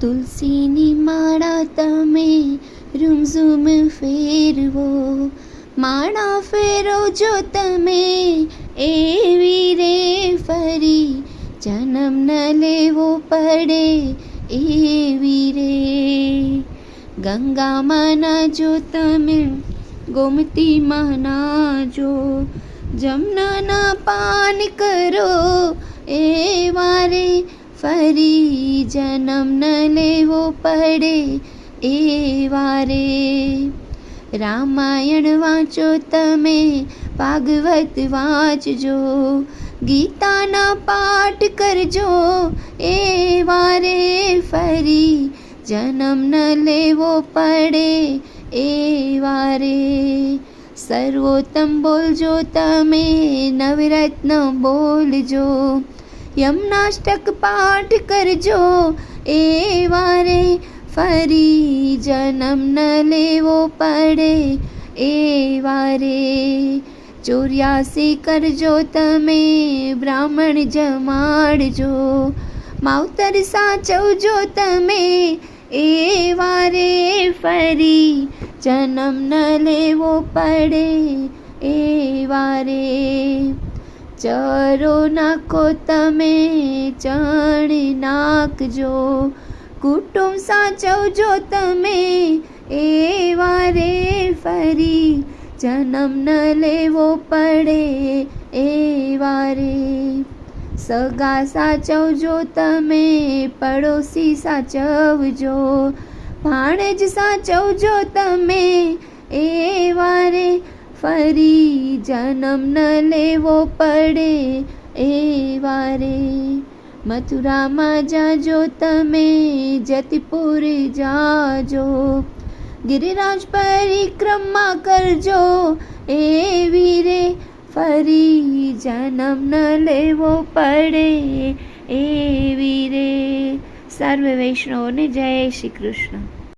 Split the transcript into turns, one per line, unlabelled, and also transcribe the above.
તુલસીની માળા તમે રૂમઝૂમ ફેરવો. માળા ફેરો જો તમે એવી રે ફરી, જન્મ ન લેવો પડે એવી રે. ગંગામાં ના જો તમે ગોમતીમાં ના જો, જમનાના પાન કરો એ વારે ફરી જન્મ ન લેવો પડે એ વારે. રામાયણ વાંચો તમે, ભાગવત વાંચજો, ગીતાના પાઠ કરજો એ વારે. ફરી જન્મ ન લેવો પડે એ વારે. સર્વોત્તમ બોલજો તમે, નવરત્ન બોલજો. યમનાષ્ટક પાઠ કરજો. એ વારે ફરી જન્મ ન લેવો પડે. એ વારે ચોર્યાસી કરજો તમે, બ્રાહ્મણ જમાડજો. માવતર સાચવજો તમે, એ વારે ફરી જન્મ ન લેવો પડે. એ વારે ચરો નાખો તમે, ચણી નાખજો. કુટુંબ સાચવજો તમે, એ વારે ફરી જન્મ ન લેવો પડે, એ વારે. સગા સાચવજો તમે, પડોશી સાચવજો. ભાણેજ સાચવજો તમે, એ વારે ફરી જન્મ ન લેવો પડે એ વારે. મથુરામાં જાજો તમે, જતીપુર જાજો. ગિરિરાજ પરિક્રમા કરજો એ વીરે. ફરી જન્મ ન લેવો પડે એ વીરે. સર્વ વૈષ્ણવને જય શ્રી કૃષ્ણ.